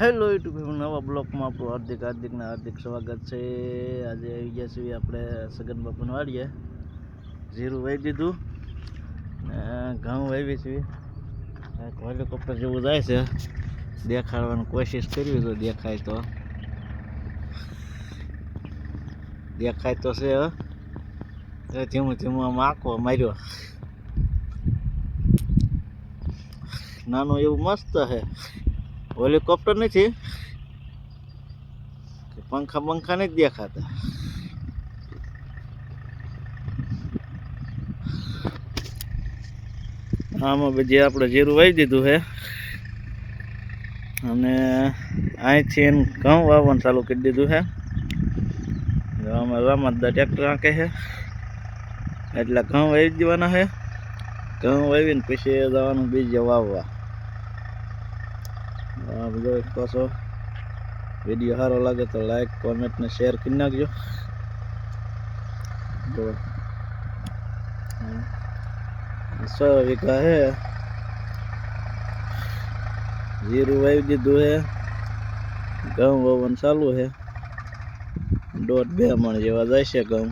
Hello YouTube નવા બ્લોકમાં આપણું હાર્દિક હાર્દિકને હાર્દિક સ્વાગત છે. આજે આવી ગયા છીએ આપણે સગન બાપુને વાડીએ. જીરું વાવી દીધું ને ઘઉં વાવી છીએ. હેલિકોપ્ટર જેવું જાય છે. દેખાડવાની કોશિશ કરવી તો દેખાય તો. દેખાય તો છે ધીમું ધીમું આમ આંખો માર્યો. નાનું એવું મસ્ત છે. હેલિકોપ્ટર નથી. પંખા પંખા નથી દેખાતા. આમાં બધી આપણે જીરું વાવી દીધું છે. અને અહીંથી એને ઘઉં વાવવાનું ચાલુ કરી દીધું છે. આમાં રામતદા ટ્રેક્ટર આંકે છે. એટલે ઘઉં વાવી દેવાના છે. ઘઉં વાવીને પછી જવાનું બીજે વાવવા. આ એક પાછો વીડિયો સારો લાગે તો લાઈક કોમેન્ટ ને શેર કરી નાખજો. સ વીઘા હે. જીરું વાવી દીધું હે. ઘઉં વવન ચાલુ હે. દોઢ બે મણ જેવા જાય છે ઘઉં.